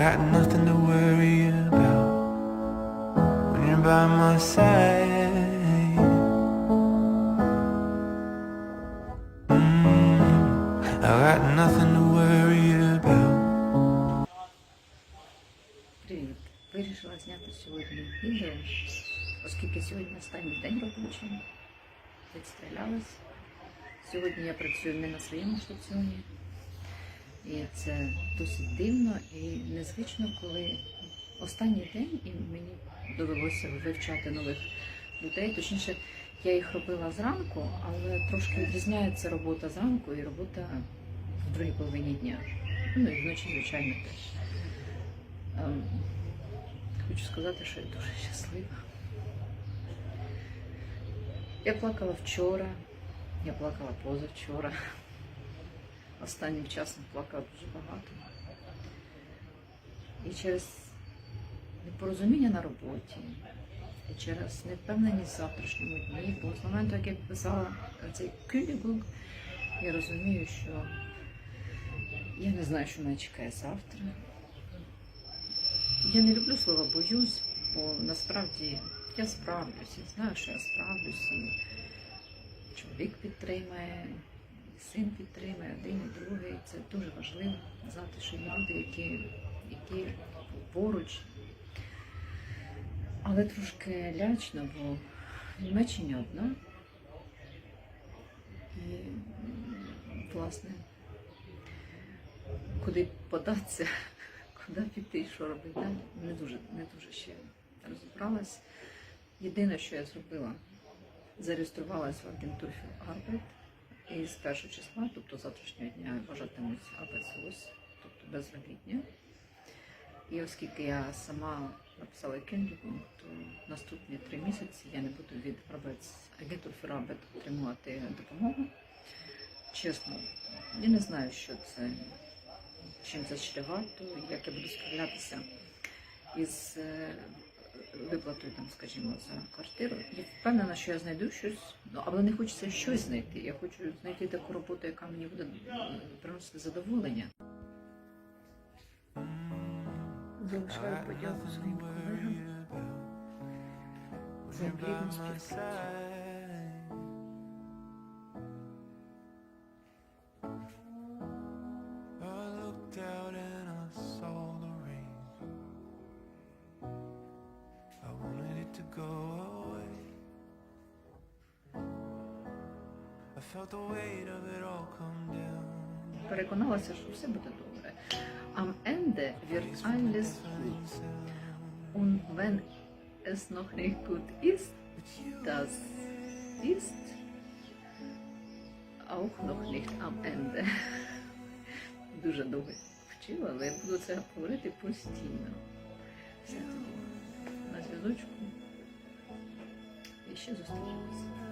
got nothing to worry about when you're by my side. Mm. Привіт. Вирішила зняти сьогодні відео, оскільки сьогодні останній день робочий. Відстрілялась. Сьогодні я працюю не на своєму стаціоні. І це досить дивно і незвично, коли останній день і мені довелося вивчати нових людей. Точніше, я їх робила зранку, але трошки відрізняється робота зранку і робота в другій половині дня. Ну і вночі, звичайно, теж. Ем, Хочу сказати, що я дуже щаслива. Я плакала вчора, я плакала позавчора. Останнім часом плакала дуже багато. І через непорозуміння на роботі, і через невпевненість в завтрашньому дні, бо з моменту, як я підписала цей кюлігук, я розумію, що я не знаю, що мене чекає завтра. Я не люблю слово боюсь, бо насправді я справлюсь, я знаю, що я справлюсь, і чоловік підтримає, син підтримає, один і другий. Це дуже важливо є люди, які, які поруч. Але трошки лячно, бо в Німеччині одна. І, власне, куди податися, куди піти, що робити не дуже, не дуже ще розібралась. Єдине, що я зробила, зареєструвалась в агентурі Arbeit і з першого числа, тобто завтрашнього дня, вважатимуть Arbeitslos, тобто безробітня. І оскільки я сама написала кіндікум, то наступні три місяці я не буду від агентур Arbeit отримувати допомогу. Чесно, я не знаю, що це чим це чревато, як я буду справлятися із виплатою, там, скажімо, за квартиру. Я впевнена, що я знайду щось, ну, але не хочеться щось знайти. Я хочу знайти таку роботу, яка мені буде приносити задоволення. Залишаю подяку своїм колегам за плідну співпрацю. Переконалася, що все буде добре. Am Ende wird alles gut. Und wenn es noch nicht gut ist, das ist auch noch nicht am Ende. Дуже довго вчила, але я буду це говорити постійно. Все на зв'язочку. І ще зустрінемось.